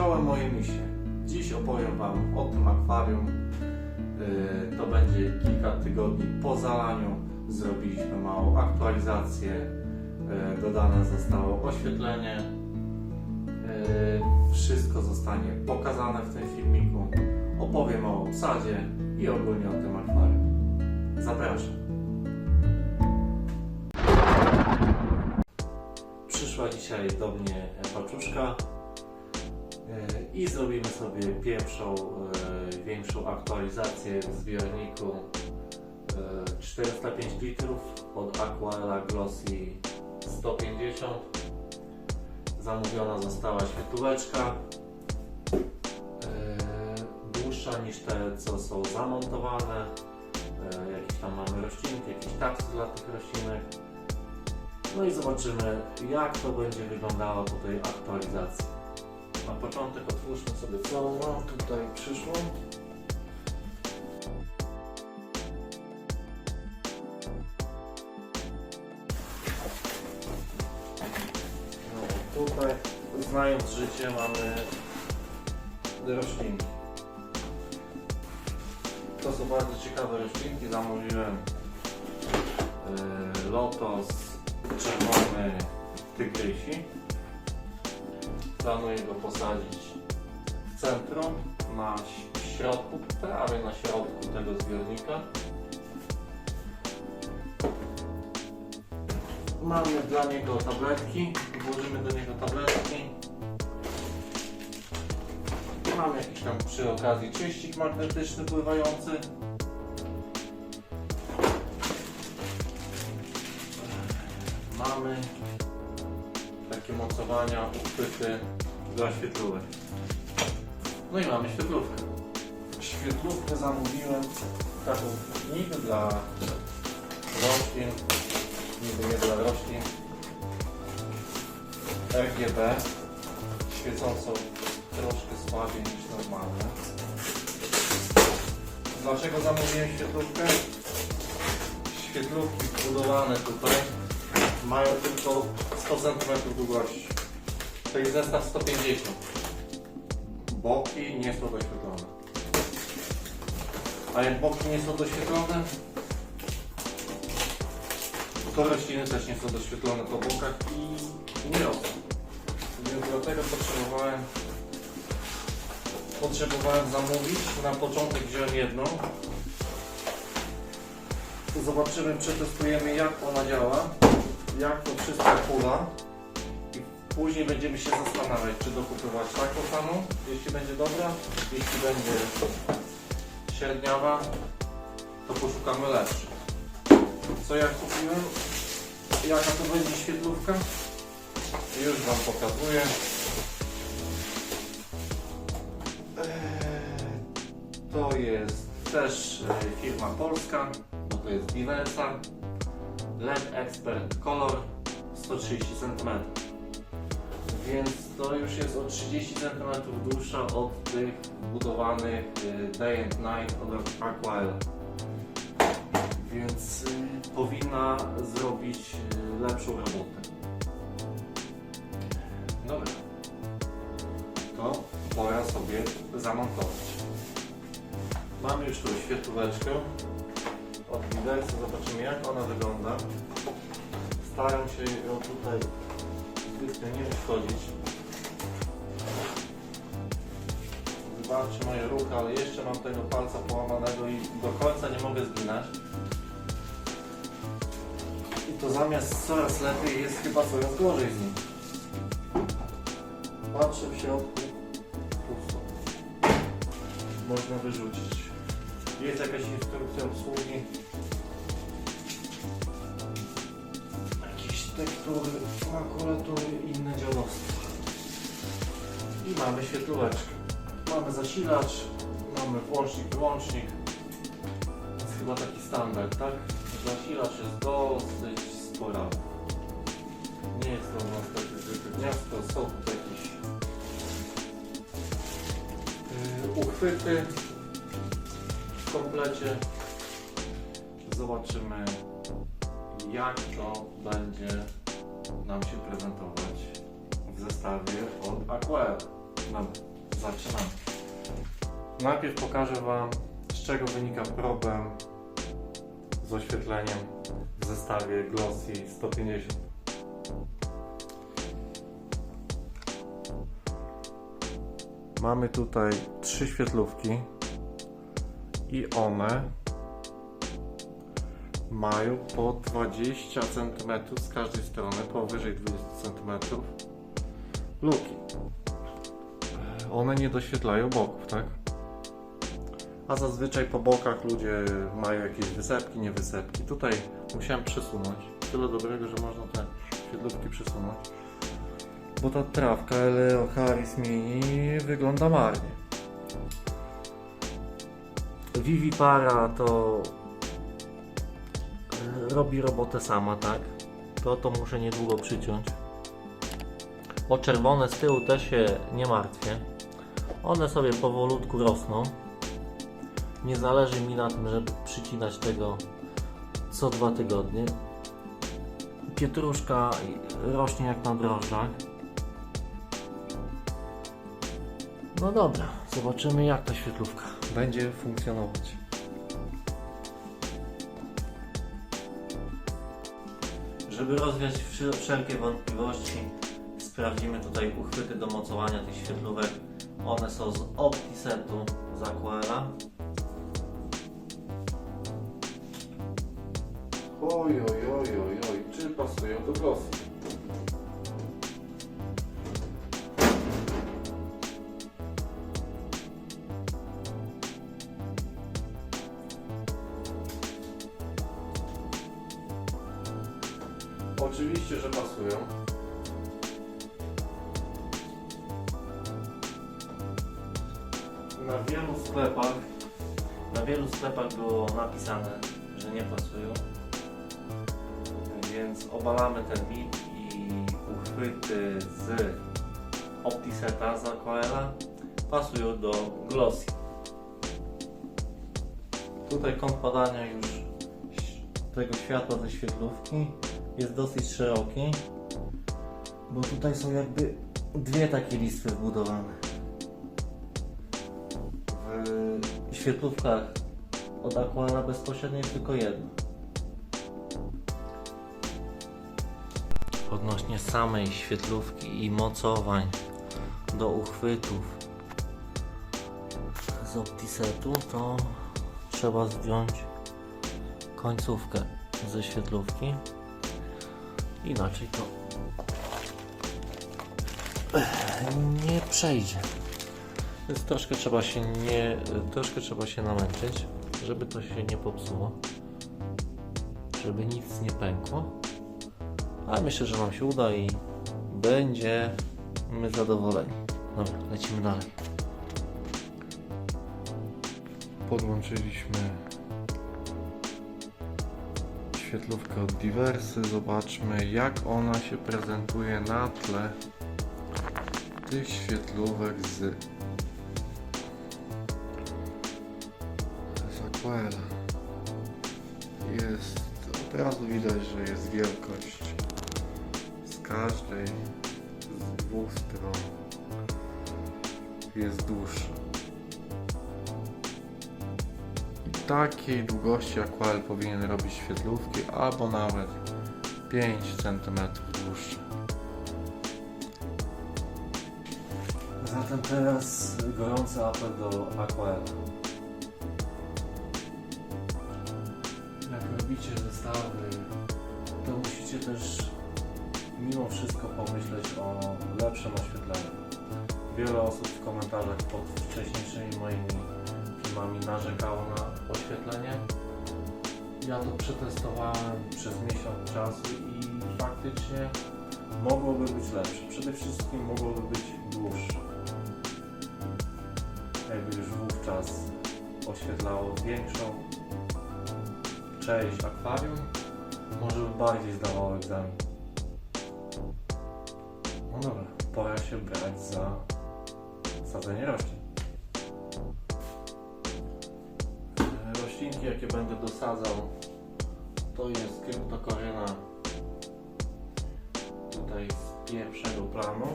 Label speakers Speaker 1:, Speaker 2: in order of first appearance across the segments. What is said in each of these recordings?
Speaker 1: Czołem moje misie. Dziś opowiem Wam o tym akwarium. Yy, To będzie kilka tygodni po zalaniu. Zrobiliśmy małą aktualizację. Yy, Dodane zostało oświetlenie. Yy, Wszystko zostanie pokazane w tym filmiku. Opowiem o obsadzie i ogólnie o tym akwarium. Zapraszam. Przyszła dzisiaj do mnie paczuszka e, i zrobimy sobie pierwszą, e, większą aktualizację w zbiorniku e, 405 litrów od Aquarela Glossy 150 zamówiona została świetłóweczka e, dłuższa niż te co są zamontowane. E, jakieś tam mamy roślinki, jakieś taksy dla tych roślinek. No i zobaczymy, jak to będzie wyglądało po tej aktualizacji. Na początek otwórzmy sobie całą tutaj przyszłą. No, tutaj, znając życie, mamy roślinki. To są bardzo ciekawe roślinki. Zamówiłem yy, lotos czerwony tygrysi. Planuję go posadzić w centrum, na środku, prawie na środku tego zbiornika. Mamy dla niego tabletki, włożymy do niego tabletki. Mamy jakiś tam przy okazji czyścik magnetyczny pływający. Mamy uchwyty dla świetlówek. No i mamy świetlówkę. Świetlówkę zamówiłem taką niby dla roślin, niby nie dla roślin. RGB, świecącą troszkę słabiej niż normalne. Dlaczego zamówiłem świetlówkę? Świetlówki budowane tutaj mają tylko 100 cm długości. To jest zestaw 150. Boki nie są doświetlone. A jak boki nie są doświetlone, to rośliny też nie są doświetlone po bokach i nie rosną. Więc dlatego potrzebowałem potrzebowałem zamówić. Na początek wziąłem jedną. Zobaczymy, przetestujemy jak ona działa jak to wszystko hula i później będziemy się zastanawiać, czy dokupywać taką samą, jeśli będzie dobra, jeśli będzie średniawa, to poszukamy lepszych. Co ja kupiłem? Jaka to będzie świetlówka? Już Wam pokazuję. Eee, To jest też e, firma polska, bo to jest Diversa. LED Expert Color 130 cm. Więc to już jest o 30 cm dłuższa od tych budowanych y, Day and Night od Aquarel. Więc y, powinna zrobić y, lepszą robotę. Dobra. To pora sobie zamontować. Mamy już tu świetlóweczkę od Widelsa, zobaczymy jak ona wygląda. Staram się ją tutaj nie wchodzić. Wybaczcie moje ruchy, ale jeszcze mam tego palca połamanego i do końca nie mogę zginać. I to zamiast coraz lepiej jest chyba coraz gorzej z nim. Patrzę w środku, pusto. Można wyrzucić. Jest jakaś instrukcja obsługi. Jakieś tektury, makulatury i inne dziadostwa. I mamy świetlóweczkę. Mamy zasilacz, mamy włącznik, wyłącznik. To jest chyba taki standard, tak? Zasilacz jest dosyć sporawy. Nie jest to u nas takie zwykłe gniazdko, są tutaj jakieś yy, uchwyty w komplecie. Zobaczymy jak to będzie nam się prezentować w zestawie od Aqua. Dobra. zaczynamy. Najpierw pokażę Wam, z czego wynika problem z oświetleniem w zestawie Glossy 150. Mamy tutaj trzy świetlówki i one mają po 20 cm z każdej strony, powyżej 20 cm luki. One nie doświetlają boków, tak? A zazwyczaj po bokach ludzie mają jakieś wysepki, nie wysepki. Tutaj musiałem przesunąć. Tyle dobrego, że można te świetlówki przesunąć. Bo ta trawka Eleo Harris Mini wygląda marnie. Vivi Para to e, robi robotę sama, tak? To to muszę niedługo przyciąć. O czerwone z tyłu też się nie martwię. One sobie powolutku rosną. Nie zależy mi na tym, żeby przycinać tego co dwa tygodnie. Pietruszka rośnie jak na drożdżach. No dobra, zobaczymy jak ta świetlówka będzie funkcjonować. Żeby rozwiać wszelkie wątpliwości, sprawdzimy tutaj uchwyty do mocowania tych świetlówek. One są z OptiSetu z. Oj, oj, oj, oj, oj, czy pasują do Glossy? Oczywiście, że pasują. Na wielu sklepach, na wielu sklepach było napisane, że nie pasują. Więc obalamy ten mit i uchwyty z Optiseta z Aquarela pasują do Glossy. Tutaj kąt padania już tego światła ze świetlówki jest dosyć szeroki, bo tutaj są jakby dwie takie listwy wbudowane. W świetlówkach od Aquarela bezpośrednio jest tylko jedna. Odnośnie samej świetlówki i mocowań do uchwytów z Optisetu, to trzeba zdjąć końcówkę ze świetlówki. Inaczej to nie przejdzie. Więc troszkę trzeba się nie, troszkę trzeba się namęczyć, żeby to się nie popsuło, żeby nic nie pękło. Ale myślę, że nam się uda i będziemy zadowoleni. Dobra, lecimy dalej. Podłączyliśmy świetlówkę od Diversy. Zobaczmy jak ona się prezentuje na tle tych świetlówek z, Aquarela. Jest, od razu widać, że jest wielkość z każdej z dwóch stron jest dłuższa. Takiej długości Aquarel powinien robić świetlówki, albo nawet 5 cm dłuższe. Zatem teraz gorący apel do Aquarela. Jak robicie zestawy, to musicie też mimo wszystko pomyśleć o lepszym oświetleniu. Wiele osób w komentarzach pod wcześniejszymi moimi filmami narzekało na oświetlenie. Ja to przetestowałem przez miesiąc czasu i faktycznie mogłoby być lepsze. Przede wszystkim mogłoby być dłuższe. Jakby już wówczas oświetlało większą część akwarium, może by bardziej zdawało egzamin. No dobra, pora się brać za sadzenie roślin. Jakie będę dosadzał, to jest kryptokoryna tutaj z pierwszego planu.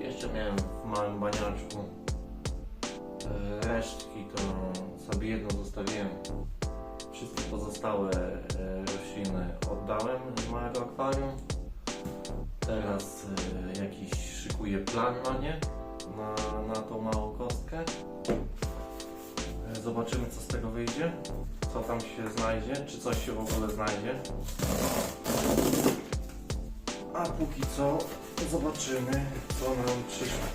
Speaker 1: Jeszcze miałem w małym baniaczku resztki to sobie jedno zostawiłem. Wszystkie pozostałe e, rośliny oddałem z małego akwarium. Teraz e, jakiś szykuję plan na nie, na, na tą małą kostkę. E, Zobaczymy co z tego wyjdzie, co tam się znajdzie, czy coś się w ogóle znajdzie. A póki co zobaczymy co nam przyszło.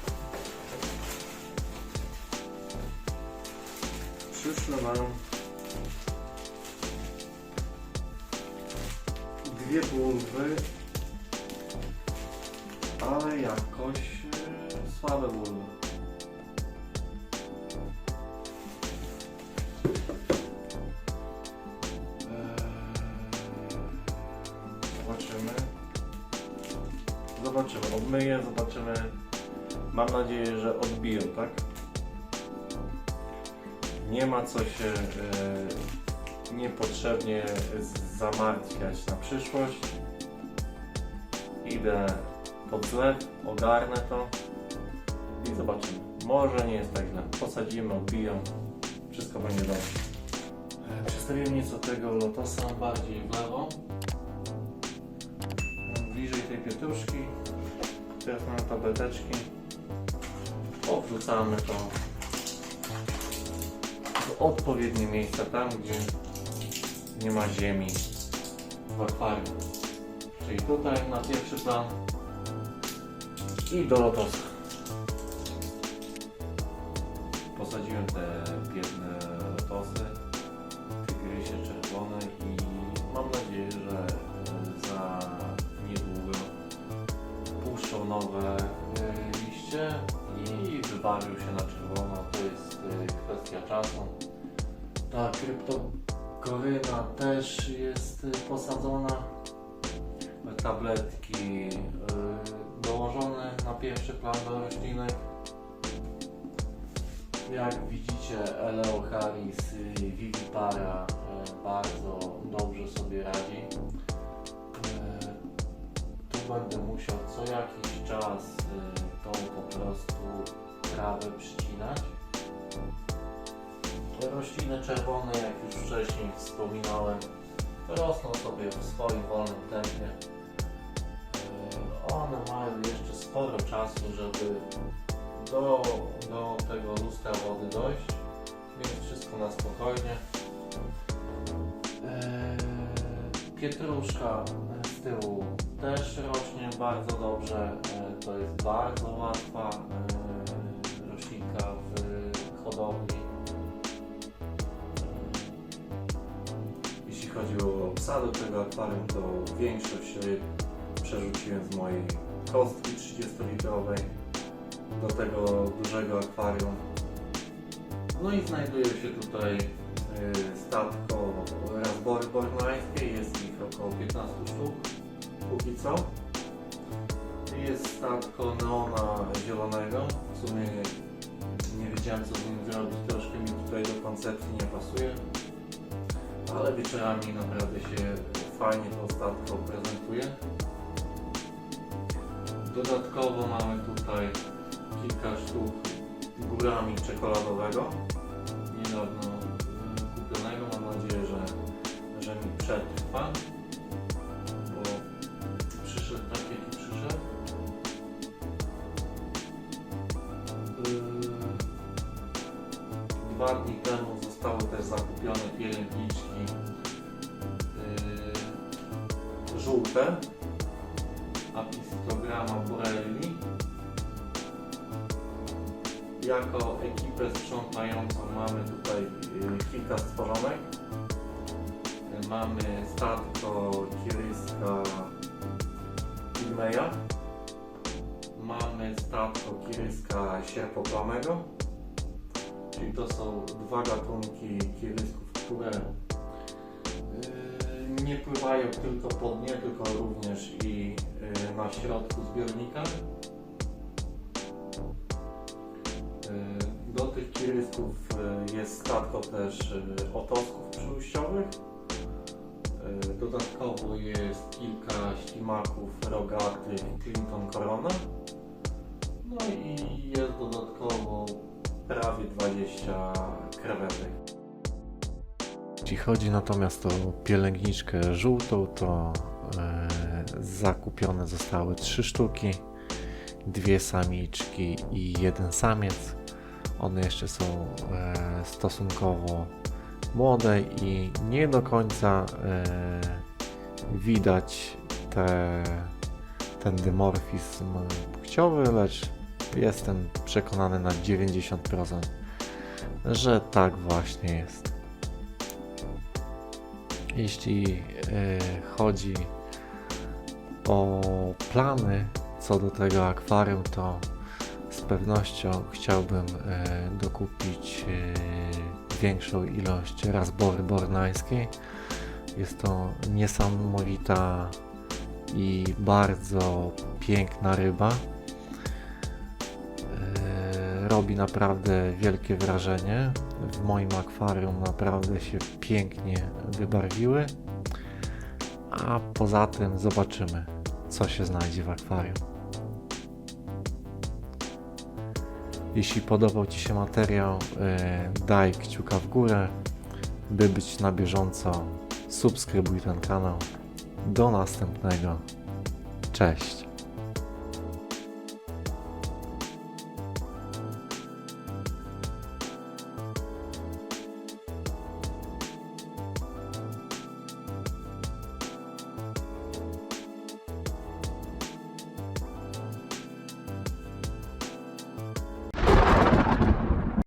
Speaker 1: Przyszły nam dwie bulwy, ale jakoś e, słabe bulwy. Zobaczymy. Mam nadzieję, że odbiją, tak? Nie ma co się e, niepotrzebnie zamartwiać na przyszłość. Idę pod zlew, ogarnę to i zobaczymy. Może nie jest tak źle. Posadzimy, odbiją, wszystko będzie dobrze. E, Przestawiłem nieco tego lotosa bardziej w lewo. Bliżej tej pietruszki. Teraz mam tableteczki. Powrzucamy to w odpowiednie miejsca, tam gdzie nie ma ziemi w akwarium. Czyli tutaj na pierwszy plan i do lotosa. Ta kryptokoryna też jest e, posadzona. Tabletki e, dołożone na pierwszy plan do roślinek. Jak widzicie, Eleocharis y, vivipara bardzo dobrze sobie radzi. Tu będę musiał co jakiś czas y, tą po prostu trawę przycinać. Rośliny czerwone, jak już wcześniej wspominałem, rosną sobie w swoim wolnym tempie. E, One mają jeszcze sporo czasu, żeby do, do tego lustra wody dojść, więc wszystko na spokojnie. Eee, Pietruszka z tyłu też rośnie bardzo dobrze. Eee, To jest bardzo łatwa roślinka w hodowli. Chodzi o obsadę tego akwarium, to większość ryb przerzuciłem z mojej kostki 30-litrowej do tego dużego akwarium. No i znajduje się tutaj y, statko Raspberry bornajskie, jest ich około 15 sztuk póki co. Jest statko neona zielonego, w sumie nie wiedziałem co z nim zrobić, troszkę mi tutaj do koncepcji nie pasuje. Ale wieczorami naprawdę się fajnie to statko prezentuje. Dodatkowo mamy tutaj kilka sztuk górami czekoladowego. Żółte Apistograma Borelli jako ekipę sprzątającą mamy tutaj y, kilka stworzonek. Mamy statko Kiryska Pigmeja. Mamy statko Kiryska Sierpoplamego. Czyli to są dwa gatunki kirysków, które nie pływają tylko po dnie, tylko również i y, na środku zbiornika. Y, Do tych kirysków y, jest statko też otosków przyjściowych. Dodatkowo jest kilka ślimaków rogatych Clinton Corona. No i jest dodatkowo prawie 20 czwartej. Jeśli chodzi natomiast o pielęgniczkę żółtą, to e, zakupione zostały trzy sztuki, dwie samiczki i jeden samiec. One jeszcze są e, stosunkowo młode i nie do końca e, widać te, ten dymorfizm płciowy, lecz jestem przekonany na 90%, że tak właśnie jest. Jeśli e, chodzi o plany co do tego akwarium, to z pewnością chciałbym e, dokupić e, większą ilość rasbory bornańskiej. Jest to niesamowita i bardzo piękna ryba. Robi naprawdę wielkie wrażenie. W moim akwarium naprawdę się pięknie wybarwiły. A poza tym zobaczymy, co się znajdzie w akwarium. Jeśli podobał Ci się materiał, e, daj kciuka w górę, by być na bieżąco. Subskrybuj ten kanał. Do następnego. Cześć.